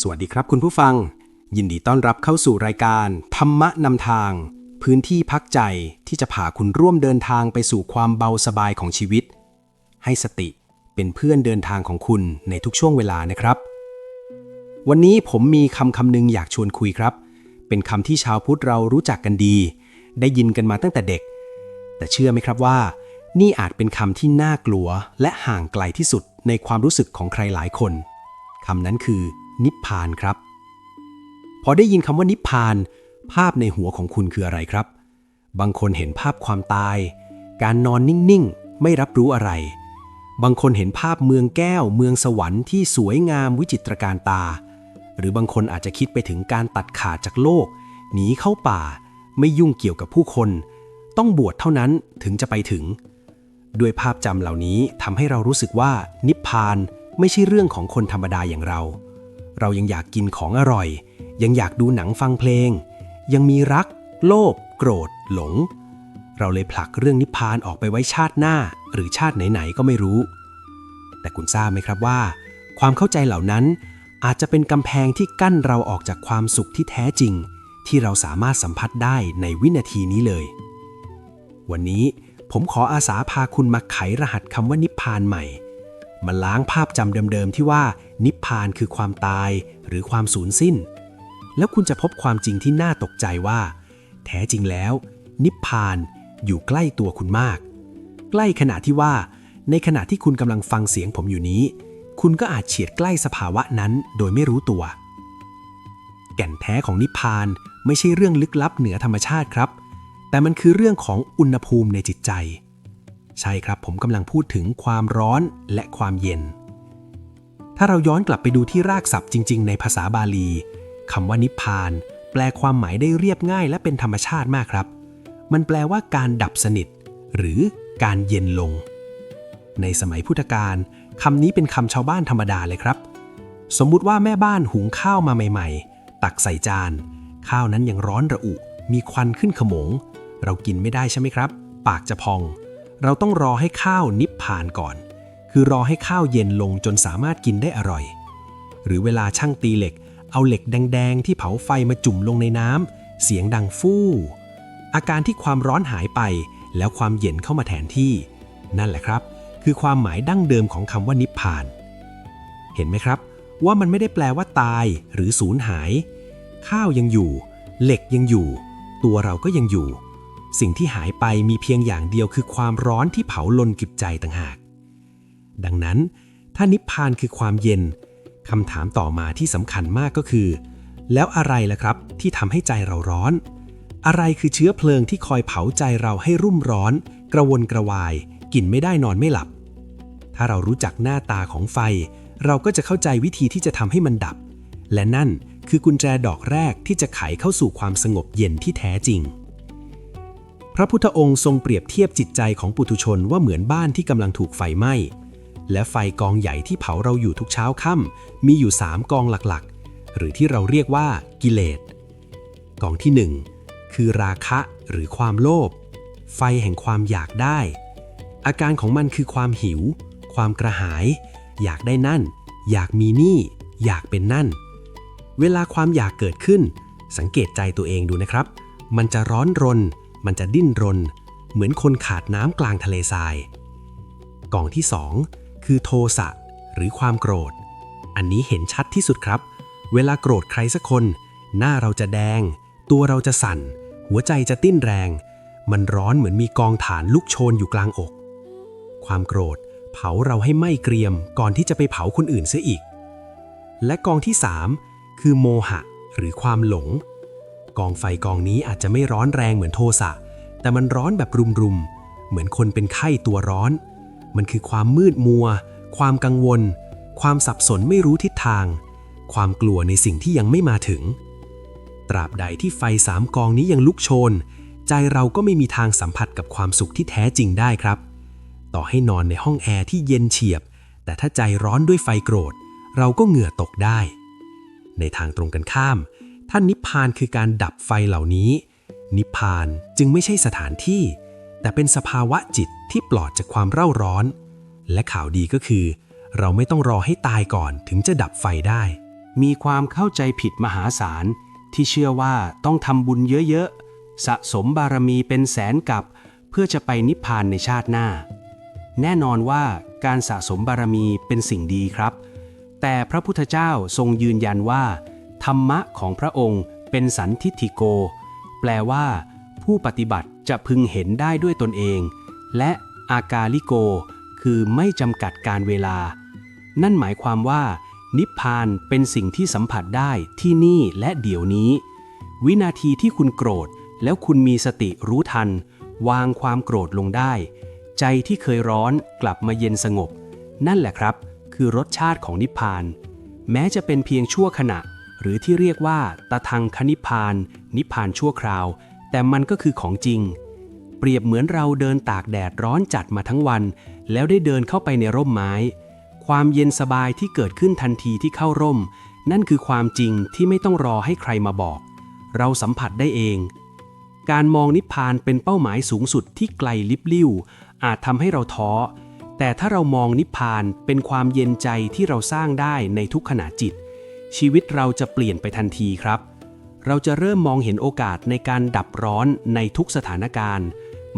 สวัสดีครับคุณผู้ฟัง ยินดีต้อนรับเข้าสู่รายการ ธรรมะนำทาง พื้นที่พักใจที่จะพาคุณร่วมเดินทางไปสู่ความเบาสบายของชีวิต ให้สติเป็นเพื่อนเดินทางของคุณในทุกช่วงเวลานะครับ วันนี้ผมมีคำคำหนึ่งอยากชวนคุยครับ เป็นคำที่ชาวพุทธเรารู้จักกันดี ได้ยินกันมาตั้งแต่เด็ก แต่เชื่อไหมครับว่า นี่อาจเป็นคำที่น่ากลัวและห่างไกลที่สุดในความรู้สึกของใครหลายคนคำนั้นคือ นิพพานครับ พอได้ยินคำว่านิพพาน ภาพในหัวของคุณคืออะไรครับ บางคนเห็นภาพความตาย การนอนนิ่งๆ ไม่รับรู้อะไร บางคนเห็นภาพเมืองแก้ว เมืองสวรรค์ที่สวยงามวิจิตรการตา หรือบางคนอาจจะคิดไปถึงการตัดขาดจากโลก หนีเข้าป่า ไม่ยุ่งเกี่ยวกับผู้คน ต้องบวชเท่านั้นถึงจะไปถึงด้วยภาพจำเหล่านี้ทำให้เรารู้สึกว่านิพพานไม่ใช่เรื่องของคนธรรมดาอย่างเรา เรายังอยากกินของอร่อย ยังอยากดูหนังฟังเพลง ยังมีรัก โลภโกรธ หลง เราเลยผลักเรื่องนิพพานออกไปไว้ชาติหน้า หรือชาติไหนๆก็ไม่รู้ แต่คุณทราบไหมครับว่า ความเข้าใจเหล่านั้นอาจจะเป็นกำแพงที่กั้นเราออกจากความสุขที่แท้จริง ที่เราสามารถสัมผัสได้ในวินาทีนี้เลย วันนี้ผมขออาสาพาคุณมาไขรหัสคำว่านิพพานใหม่ มาล้างภาพจำเดิมๆที่ว่านิพพานคือความตายหรือความสูญสิ้น แล้วคุณจะพบความจริงที่น่าตกใจว่า แท้จริงแล้ว นิพพานอยู่ใกล้ตัวคุณมาก ใกล้ขณะที่ว่า ในขณะที่คุณกำลังฟังเสียงผมอยู่นี้ คุณก็อาจเฉียดใกล้สภาวะนั้นโดยไม่รู้ตัว แก่นแท้ของนิพพานไม่ใช่เรื่องลึกลับเหนือธรรมชาติครับ แต่มันคือเรื่องของอุณหภูมิในจิตใจ ใช่ครับผมกำลังพูดถึงความร้อนและความเย็น ถ้าเราย้อนกลับไปดูที่รากศัพท์จริง ๆ ในภาษาบาลีคำว่านิพพาน แปลความหมายได้เรียบง่ายและเป็นธรรมชาติมากครับ มันแปลว่าการดับสนิท หรือการเย็นลง ในสมัยพุทธกาลคำนี้เป็นคำชาวบ้านธรรมดาเลยครับ สมมุติว่าแม่บ้านหุงข้าวมาใหม่ ๆ ตักใส่จาน ข้าวนั้นยังร้อนระอุ มีควันขึ้นขโมง เรากินไม่ได้ใช่ไหมครับ ปากจะพอง เราต้องรอให้ข้าวนิพพานก่อน คือรอให้ข้าวเย็นลงจนสามารถกินได้อร่อย หรือเวลาช่างตีเหล็ก เอาเหล็กแดง ๆ ที่เผาไฟมาจุ่มลงในน้ำ เสียงดังฟู่ อาการที่ความร้อนหายไปแล้วความเย็นเข้ามาแทนที่ นั่นแหละครับ คือความหมายดั้งเดิมของคำว่านิพพาน เห็นไหมครับ ว่ามันไม่ได้แปลว่าตายหรือสูญหาย ข้าวยังอยู่ เหล็กยังอยู่ ตัวเราก็ยังอยู่ สิ่งที่หายไปมีเพียงอย่างเดียวคือความร้อนที่เผาลนกิบใจต่างหาก ดังนั้น ถ้านิพพานคือความเย็นคำถามต่อมาที่สำคัญมากก็คือ แล้วอะไรล่ะครับที่ทำให้ใจเราร้อน อะไรคือเชื้อเพลิงที่คอยเผาใจเราให้รุ่มร้อน กระวนกระวาย กินไม่ได้นอนไม่หลับ ถ้าเรารู้จักหน้าตาของไฟ เราก็จะเข้าใจวิธีที่จะทำให้มันดับ และนั่นคือกุญแจดอกแรกที่จะไขเข้าสู่ความสงบเย็นที่แท้จริง พระพุทธองค์ทรงเปรียบเทียบจิตใจของปุถุชนว่าเหมือนบ้านที่กำลังถูกไฟไหม้ และไฟกองใหญ่ที่เผาเราอยู่ทุกเช้าค่ำมีอยู่ 3 กองหลักๆ หรือที่เราเรียกว่ากิเลส กองที่ 1 คือราคะหรือความโลภ ไฟแห่งความอยากได้ อาการของมันคือความหิว ความกระหาย อยากได้นั่น อยากมีนี่ อยากเป็นนั่น เวลาความอยากเกิดขึ้น สังเกตใจตัวเองดูนะครับ มันจะร้อนรน มันจะดิ้นรน เหมือนคนขาดน้ำกลางทะเลทราย กล่องที่ 2 คือโทสะหรือความโกรธ อันนี้เห็นชัดที่สุดครับ เวลาโกรธใครสักคน หน้าเราจะแดง ตัวเราจะสั่น หัวใจจะติ้นแรง มันร้อนเหมือนมีกองฐานลุกโชนอยู่กลางอก ความโกรธเผาเราให้ไหม้เกรียมก่อนที่จะไปเผาคนอื่นเสียอีก และกองที่ 3 คือโมหะ หรือความหลง กองไฟกองนี้อาจจะไม่ร้อนแรงเหมือนโทสะ แต่มันร้อนแบบรุมๆ เหมือนคนเป็นไข้ตัวร้อน มันคือความมืดมัว ความกังวล ความสับสนไม่รู้ทิศทาง ความกลัวในสิ่งที่ยังไม่มาถึง ตราบใดที่ไฟสามกองนี้ยังลุกโชน ใจเราก็ไม่มีทางสัมผัสกับความสุขที่แท้จริงได้ครับ ต่อให้นอนในห้องแอร์ที่เย็นเฉียบ แต่ถ้าใจร้อนด้วยไฟโกรธ เราก็เหงื่อตกได้ ในทางตรงกันข้าม ท่านนิพพานคือการดับไฟเหล่านี้ นิพพานจึงไม่ใช่สถานที่ แต่เป็นสภาวะจิตที่ปลอดจากความเร่าร้อน และข่าวดีก็คือ เราไม่ต้องรอให้ตายก่อนถึงจะดับไฟได้ มีความเข้าใจผิดมหาศาลที่เชื่อว่าต้องทำบุญเยอะๆ สะสมบารมีเป็นแสนกับ เพื่อจะไปนิพพานในชาติหน้า แน่นอนว่าการสะสมบารมีเป็นสิ่งดีครับ แต่พระพุทธเจ้าทรงยืนยันว่า ธรรมะของพระองค์เป็นสันทิฏฐิโก แปลว่า ผู้ปฏิบัติจะพึงเห็นได้ด้วยตนเอง และอากาลิโก คือไม่จำกัดการเวลา นั่นหมายความว่า นิพพานเป็นสิ่งที่สัมผัสได้ที่นี่และเดี๋ยวนี้ วินาทีที่คุณโกรธ แล้วคุณมีสติรู้ทัน วางความโกรธลงได้ ใจที่เคยร้อนกลับมาเย็นสงบ นั่นแหละครับ คือรสชาติของนิพพาน แม้จะเป็นเพียงชั่วขณะ หรือที่เรียกว่าตะทังคนิพพาน นิพพานชั่วคราว แต่มันก็คือของจริง เปรียบเหมือนเราเดินตากแดดร้อนจัดมาทั้งวัน แล้วได้เดินเข้าไปในร่มไม้ ความเย็นสบายที่เกิดขึ้นทันทีที่เข้าร่ม นั่นคือความจริงที่ไม่ต้องรอให้ใครมาบอก เราสัมผัสได้เอง การมองนิพพานเป็นเป้าหมายสูงสุดที่ไกลลิบลิ่วอาจทำให้เราท้อแต่ถ้าเรามองนิพพานเป็นความเย็นใจที่เราสร้างได้ในทุกขณะจิต ชีวิตเราจะเปลี่ยนไปทันทีครับ เราจะเริ่มมองเห็นโอกาสในการดับร้อนในทุกสถานการณ์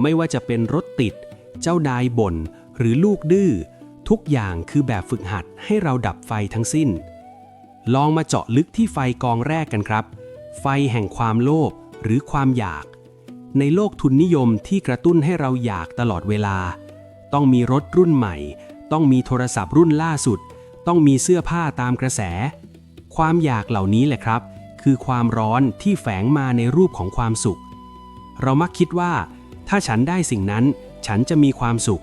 ไม่ว่าจะเป็นรถติด เจ้านายบ่น หรือลูกดื้อ ทุกอย่างคือแบบฝึกหัดให้เราดับไฟทั้งสิ้น ลองมาเจาะลึกที่ไฟกองแรกกันครับ ไฟแห่งความโลภหรือความอยาก ในโลกทุนนิยมที่กระตุ้นให้เราอยากตลอดเวลา ต้องมีรถรุ่นใหม่ ต้องมีโทรศัพท์รุ่นล่าสุด ต้องมีเสื้อผ้าตามกระแส ความอยากเหล่านี้แหละครับ คือความร้อนที่แฝงมาในรูปของความสุข เรามักคิดว่า ถ้าฉันได้สิ่งนั้น ฉันจะมีความสุข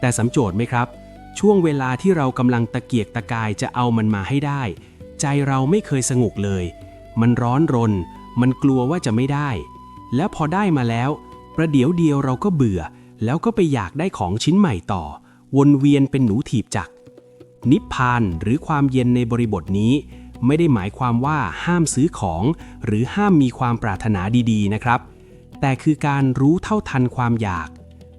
แต่สำโจทย์ไหมครับ ช่วงเวลาที่เรากำลังตะเกียกตะกายจะเอามันมาให้ได้ ใจเราไม่เคยสงบเลย มันร้อนรน มันกลัวว่าจะไม่ได้ แล้วพอได้มาแล้ว ประเดี๋ยวเดียวเราก็เบื่อ แล้วก็ไปอยากได้ของชิ้นใหม่ต่อ วนเวียนเป็นหนูถีบจักนิพพานหรือความเย็นในบริบทนี้ ไม่ได้หมายความว่าห้ามซื้อของ หรือห้ามมีความปรารถนาดีๆนะครับ แต่คือการรู้เท่าทันความอยาก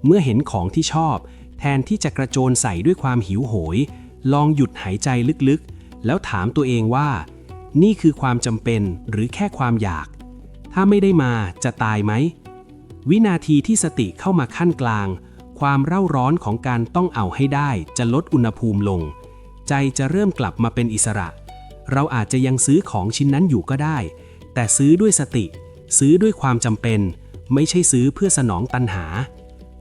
เมื่อเห็นของที่ชอบ แทนที่จะกระโจนใส่ด้วยความหิวโหย ลองหยุดหายใจลึกๆ แล้วถามตัวเองว่า นี่คือความจำเป็นหรือแค่ความอยาก ถ้าไม่ได้มาจะตายไหม วินาทีที่สติเข้ามาขั้นกลาง ความเร่าร้อนของการต้องเอาให้ได้จะลดอุณหภูมิลง ใจจะเริ่มกลับมาเป็นอิสระ เราอาจจะยังซื้อของชิ้นนั้นอยู่ก็ได้ แต่ซื้อด้วยสติ ซื้อด้วยความจำเป็น ไม่ใช่ซื้อเพื่อสนองตัณหา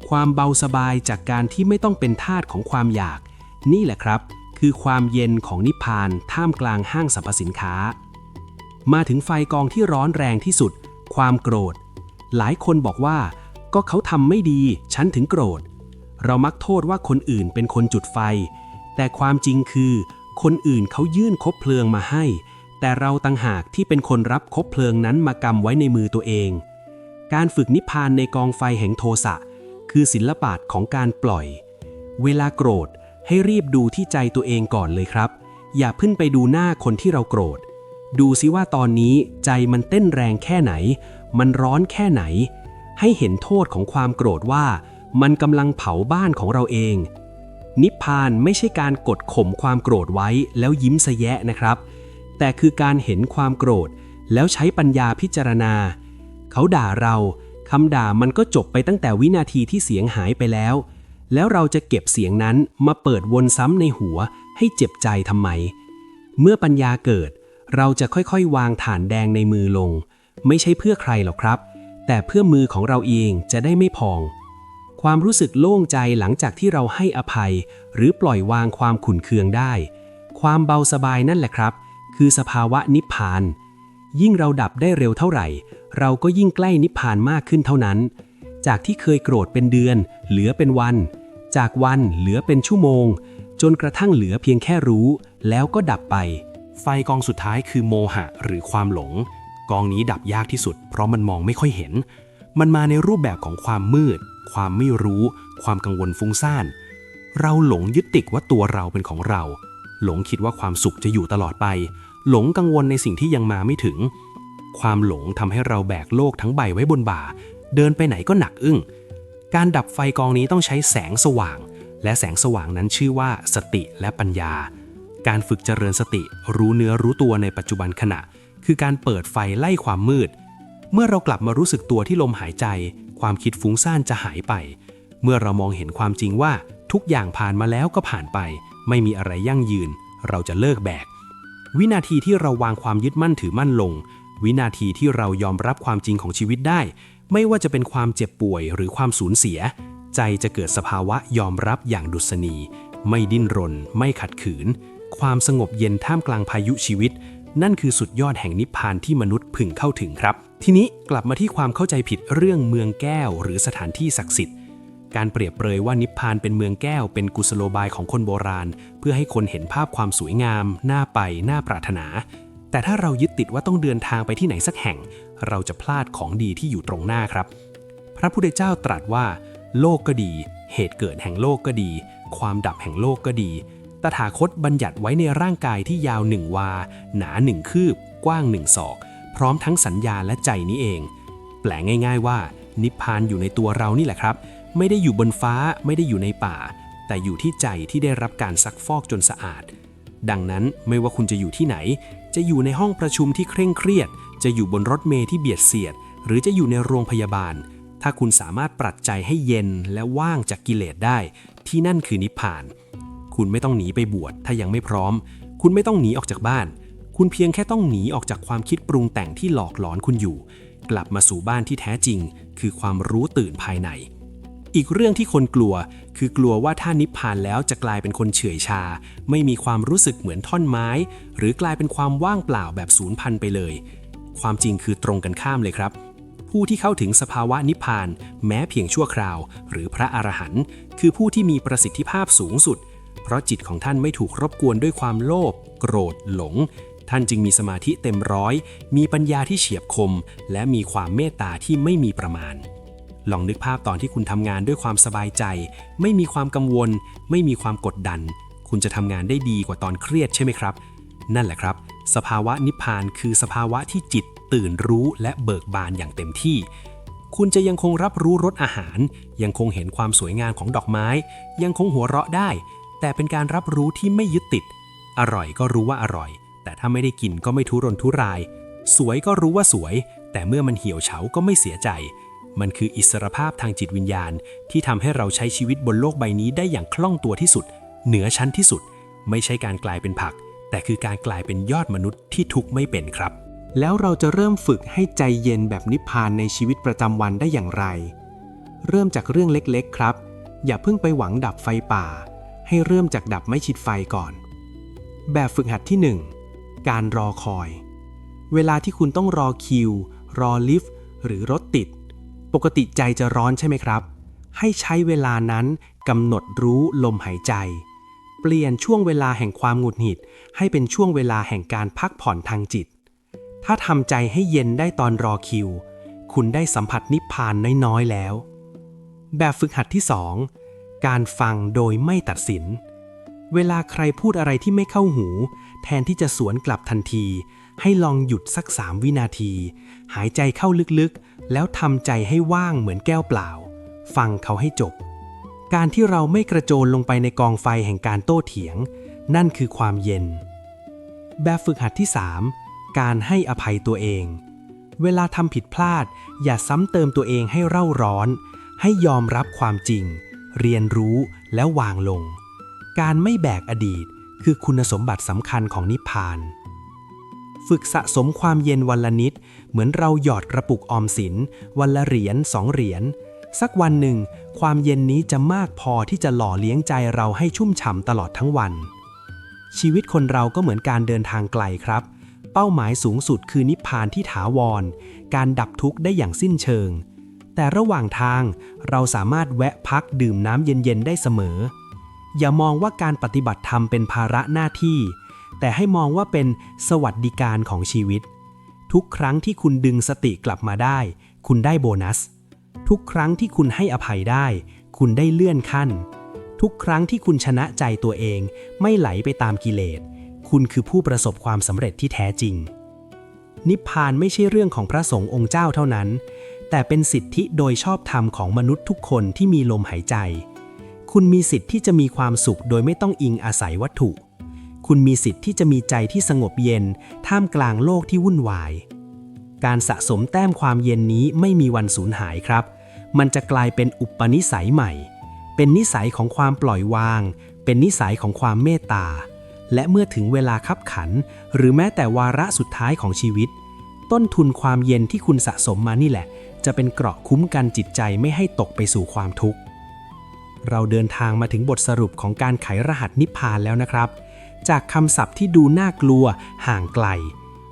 ความเบาสบายจากการที่ไม่ต้องเป็นทาสของความอยาก นี่แหละครับ คือความเย็นของนิพพานท่ามกลางห้างสรรพสินค้า มาถึงไฟกองที่ร้อนแรงที่สุด ความโกรธ หลายคนบอกว่า ก็เขาทำไม่ดี ฉันถึงโกรธ เรามักโทษว่าคนอื่นเป็นคนจุดไฟ แต่ความจริงคือ คนอื่นเขายื่นคบเพลิงมาให้ แต่เราต่างหากที่เป็นคนรับคบเพลิงนั้นมากำไว้ในมือตัวเอง การฝึกนิพพานในกองไฟแห่งโทสะคือศิลปะของการปล่อย เวลาโกรธให้รีบดูที่ใจตัวเองก่อนเลยครับ อย่าพิ่งไปดูหน้าคนที่เราโกรธ ดูซิว่าตอนนี้ใจมันเต้นแรงแค่ไหน มันร้อนแค่ไหน ให้เห็นโทษของความโกรธว่า มันกำลังเผาบ้านของเราเอง นิพพานไม่ใช่การกดข่มความโกรธไว้แล้วยิ้มสะแยะนะครับ แต่คือการเห็นความโกรธ แล้วใช้ปัญญาพิจารณา เขาด่าเราคำด่ามันก็จบไปตั้งแต่วินาทีที่เสียงหายไปแล้ว แล้วเราจะเก็บเสียงนั้นมาเปิดวนซ้ำในหัวให้เจ็บใจทำไม เมื่อปัญญาเกิด เราจะค่อยๆ วางฐานแดงในมือลง ไม่ใช่เพื่อใครหรอกครับ แต่เพื่อมือของเราเองจะได้ไม่พอง ความรู้สึกโล่งใจหลังจากที่เราให้อภัย หรือปล่อยวางความขุ่นเคืองได้ ความเบาสบายนั่นแหละครับ คือสภาวะนิพพาน ยิ่งเราดับได้เร็วเท่าไหร่ เราก็ยิ่งใกล้นิพพานมากขึ้นเท่านั้น จากที่เคยโกรธเป็นเดือน เหลือเป็นวัน จากวันเหลือเป็นชั่วโมง จนกระทั่งเหลือเพียงแค่รู้ แล้วก็ดับไป ไฟกองสุดท้ายคือโมหะ หรือความหลง กองนี้ดับยากที่สุด เพราะมันมองไม่ค่อยเห็น มันมาในรูปแบบของความมืด ความไม่รู้ ความกังวลฟุ้งซ่าน เราหลงยึดติดว่าตัวเราเป็นของเรา หลงคิดว่าความสุขจะอยู่ตลอดไป หลงกังวลในสิ่งที่ยังมาไม่ถึง ความหลงทำให้เราแบกโลกทั้งใบไว้บนบ่า เดินไปไหนก็หนักอึ้ง การดับไฟกองนี้ต้องใช้แสงสว่าง และแสงสว่างนั้นชื่อว่าสติและปัญญา การฝึกเจริญสติรู้เนื้อรู้ตัวในปัจจุบันขณะ คือการเปิดไฟไล่ความมืดเมื่อเรากลับมารู้สึกตัวที่ลมหายใจ ความคิดฟุ้งซ่านจะหายไป เมื่อเรามองเห็นความจริงว่าทุกอย่างผ่านมาแล้วก็ผ่านไป ไม่มีอะไรยั่งยืน เราจะเลิกแบก วินาทีที่เราวางความยึดมั่นถือมั่นลง วินาทีที่เรายอมรับความจริงของชีวิตได้ ไม่ว่าจะเป็นความเจ็บป่วยหรือความสูญเสีย ใจจะเกิดสภาวะยอมรับอย่างดุษณี ไม่ดิ้นรน ไม่ขัดขืน ความสงบเย็นท่ามกลางพายุชีวิต นั่นคือสุดยอดแห่งนิพพานที่มนุษย์พึงเข้าถึงครับ ทีนี้กลับมาที่ความเข้าใจผิดเรื่องเมืองแก้วหรือสถานที่ศักดิ์สิทธิ์ การเปรียบเปรยว่านิพพานเป็นเมืองแก้วเป็นกุศโลบายของคนโบราณ เพื่อให้คนเห็นภาพความสวยงาม น่าไป น่าปรารถนา แต่ถ้าเรายึดติดว่าต้องเดินทางไปที่ไหนสักแห่ง เราจะพลาดของดีที่อยู่ตรงหน้าครับ พระพุทธเจ้าตรัสว่า โลกก็ดี เหตุเกิดแห่งโลกก็ดี ความดับแห่งโลกก็ดี ตถาคตบัญญัติไว้ในร่างกายที่ยาวหนึ่งวา หนาหนึ่งคืบ กว้างหนึ่งศอก พร้อมทั้งสัญญาและใจนี้เอง แปลง่ายๆว่า นิพพานอยู่ในตัวเรานี่แหละครับ ไม่ได้อยู่บนฟ้าไม่ได้อยู่ในป่า แต่อยู่ที่ใจที่ได้รับการซักฟอกจนสะอาด ดังนั้นไม่ว่าคุณจะอยู่ที่ไหน จะอยู่ในห้องประชุมที่เคร่งเครียด จะอยู่บนรถเมล์ที่เบียดเสียด หรือจะอยู่ในโรงพยาบาล ถ้าคุณสามารถปรับใจให้เย็นและว่างจากกิเลสได้ ที่นั่นคือนิพพาน คุณไม่ต้องหนีไปบวชถ้ายังไม่พร้อม คุณไม่ต้องหนีออกจากบ้าน คุณเพียงแค่ต้องหนีออกจากความคิดปรุงแต่งที่หลอกหลอนคุณอยู่ กลับมาสู่บ้านที่แท้จริง คือความรู้ตื่นภายใน อีกเรื่องที่คนกลัว คือกลัวว่าถ้านิพพานแล้วจะกลายเป็นคนเฉื่อยชา ไม่มีความรู้สึกเหมือนท่อนไม้ หรือกลายเป็นความว่างเปล่าแบบสูญพันไปเลย ความจริงคือตรงกันข้ามเลยครับผู้ที่เข้าถึงสภาวะนิพพาน แม้เพียงชั่วคราว หรือพระอรหันต์คือผู้ที่มีประสิทธิภาพสูงสุด เพราะจิตของท่านไม่ถูกรบกวนด้วยความโลภโกรธ หลง ท่านจึงมีสมาธิเต็มร้อย มีปัญญาที่เฉียบคม และมีความเมตตาที่ไม่มีประมาณ ลองนึกภาพตอนที่คุณทำงานด้วยความสบายใจ ไม่มีความกังวล ไม่มีความกดดัน คุณจะทำงานได้ดีกว่าตอนเครียดใช่ไหมครับ นั่นแหละครับ สภาวะนิพพานคือสภาวะที่จิตตื่นรู้และเบิกบานอย่างเต็มที่ คุณจะยังคงรับรู้รสอาหาร ยังคงเห็นความสวยงามของดอกไม้ ยังคงหัวเราะได้ แต่เป็นการรับรู้ที่ไม่ยึดติด อร่อยก็รู้ว่าอร่อย แต่ถ้าไม่ได้กินก็ไม่ทุรนทุราย สวยก็รู้ว่าสวย แต่เมื่อมันเหี่ยวเฉาก็ไม่เสียใจ มันคืออิสรภาพทางจิตวิญญาณ ที่ทำให้เราใช้ชีวิตบนโลกใบนี้ได้อย่างคล่องตัวที่สุด เหนือชั้นที่สุด ไม่ใช่การกลายเป็นผัก แต่คือการกลายเป็นยอดมนุษย์ที่ทุกไม่เป็นครับ แล้วเราจะเริ่มฝึกให้ใจเย็นแบบนิพพานในชีวิตประจำวันได้อย่างไร เริ่มจากเรื่องเล็กๆ ครับ อย่าเพิ่งไปหวังดับไฟป่า ให้เริ่มจากดับไม่ชิดไฟก่อน แบบฝึกหัดที่ 1 การรอคอย เวลาที่คุณต้องรอคิว รอลิฟต์หรือรถติด ปกติใจจะร้อนใช่ไหมครับ ให้ใช้เวลานั้นกำหนดรู้ลมหายใจ เปลี่ยนช่วงเวลาแห่งความหงุดหงิด ให้เป็นช่วงเวลาแห่งการพักผ่อนทางจิต ถ้าทำใจให้เย็นได้ตอนรอคิว คุณได้สัมผัสนิพพานน้อยๆแล้ว แบบฝึกหัดที่ 2 การฟังโดยไม่ตัดสิน เวลาใครพูดอะไรที่ไม่เข้าหู แทนที่จะสวนกลับทันที ให้ลองหยุดสักสามวินาที หายใจเข้าลึกๆ แล้วทำใจให้ว่างเหมือนแก้วเปล่า ฟังเขาให้จบ การที่เราไม่กระโจนลงไปในกองไฟแห่งการโต้เถียง นั่นคือความเย็น แบบฝึกหัดที่ 3 การให้อภัยตัวเอง เวลาทำผิดพลาด อย่าซ้ำเติมตัวเองให้เร่าร้อน ให้ยอมรับความจริง เรียนรู้แล้ววางลง การไม่แบกอดีตคือคุณสมบัติสำคัญของนิพพาน ฝึกสะสมความเย็นวันละนิด เหมือนเราหยอดกระปุกออมสิน วันละเหรียญสองเหรียญ สักวันหนึ่ง ความเย็นนี้จะมากพอที่จะหล่อเลี้ยงใจเราให้ชุ่มฉ่ำตลอดทั้งวัน ชีวิตคนเราก็เหมือนการเดินทางไกลครับ เป้าหมายสูงสุดคือนิพพานที่ถาวร การดับทุกข์ได้อย่างสิ้นเชิง แต่ระหว่างทางเราสามารถแวะพักดื่มน้ำเย็นๆได้เสมอ อย่ามองว่าการปฏิบัติธรรมเป็นภาระหน้าที่ แต่ให้มองว่าเป็นสวัสดิการของชีวิต ทุกครั้งที่คุณดึงสติกลับมาได้ คุณได้โบนัส ทุกครั้งที่คุณให้อภัยได้ คุณได้เลื่อนขั้น ทุกครั้งที่คุณชนะใจตัวเอง ไม่ไหลไปตามกิเลส คุณคือผู้ประสบความสำเร็จที่แท้จริง นิพพานไม่ใช่เรื่องของพระสงฆ์องค์เจ้าเท่านั้น แต่เป็นสิทธิโดยชอบธรรมของมนุษย์ทุกคนที่มีลมหายใจ คุณมีสิทธิ์ที่จะมีความสุขโดยไม่ต้องอิงอาศัยวัตถุ คุณมีสิทธิ์ที่จะมีใจที่สงบเย็น ท่ามกลางโลกที่วุ่นวาย การสะสมแต้มความเย็นนี้ไม่มีวันสูญหายครับ มันจะกลายเป็นอุปนิสัยใหม่ เป็นนิสัยของความปล่อยวาง เป็นนิสัยของความเมตตา และเมื่อถึงเวลาคับขัน หรือแม้แต่วาระสุดท้ายของชีวิต ต้นทุนความเย็นที่คุณสะสมมานี่แหละ จะเป็นเกราะคุ้มกันจิตใจไม่ให้ตกไปสู่ความทุกข์ เราเดินทางมาถึงบทสรุปของการไขรหัสนิพพานแล้วนะครับ จากคำศัพท์ที่ดูน่ากลัวห่างไกล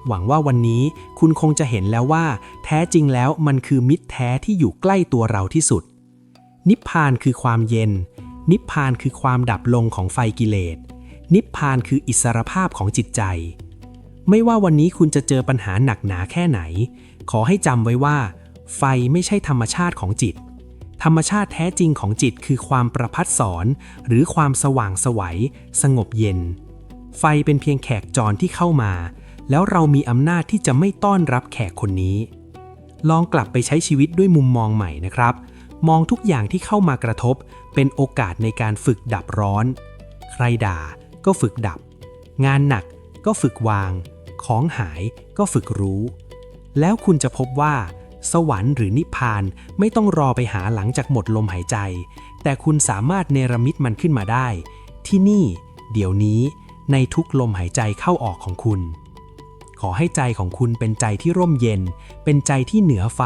หวังว่าวันนี้คุณคงจะเห็นแล้วว่า แท้จริงแล้วมันคือมิตรแท้ที่อยู่ใกล้ตัวเราที่สุด นิพพานคือความเย็น นิพพานคือความดับลงของไฟกิเลส นิพพานคืออิสรภาพของจิตใจ ไม่ว่าวันนี้คุณจะเจอปัญหาหนักหนาแค่ไหน ขอให้จำไว้ว่า ไฟไม่ใช่ธรรมชาติของจิต ธรรมชาติแท้จริงของจิตคือความประพัดสอนหรือความสว่างสวัยสงบเย็น ไฟเป็นเพียงแขกจรที่เข้ามา แล้วเรามีอำนาจที่จะไม่ต้อนรับแขกคนนี้ ลองกลับไปใช้ชีวิตด้วยมุมมองใหม่นะครับ มองทุกอย่างที่เข้ามากระทบ เป็นโอกาสในการฝึกดับร้อน ใครด่าก็ฝึกดับ งานหนักก็ฝึกวาง ของหายก็ฝึกรู้ แล้วคุณจะพบว่า สวรรค์หรือนิพพานไม่ต้องรอไปหาหลังจากหมดลมหายใจ แต่คุณสามารถเนรมิตมันขึ้นมาได้ ที่นี่ เดี๋ยวนี้ ในทุกลมหายใจเข้าออกของคุณ ขอให้ใจของคุณเป็นใจที่ร่มเย็น เป็นใจที่เหนือไฟ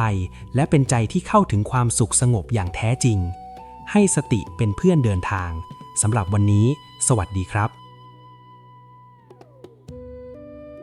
และเป็นใจที่เข้าถึงความสุขสงบอย่างแท้จริง ให้สติเป็นเพื่อนเดินทางสำหรับวันนี้ สวัสดีครับ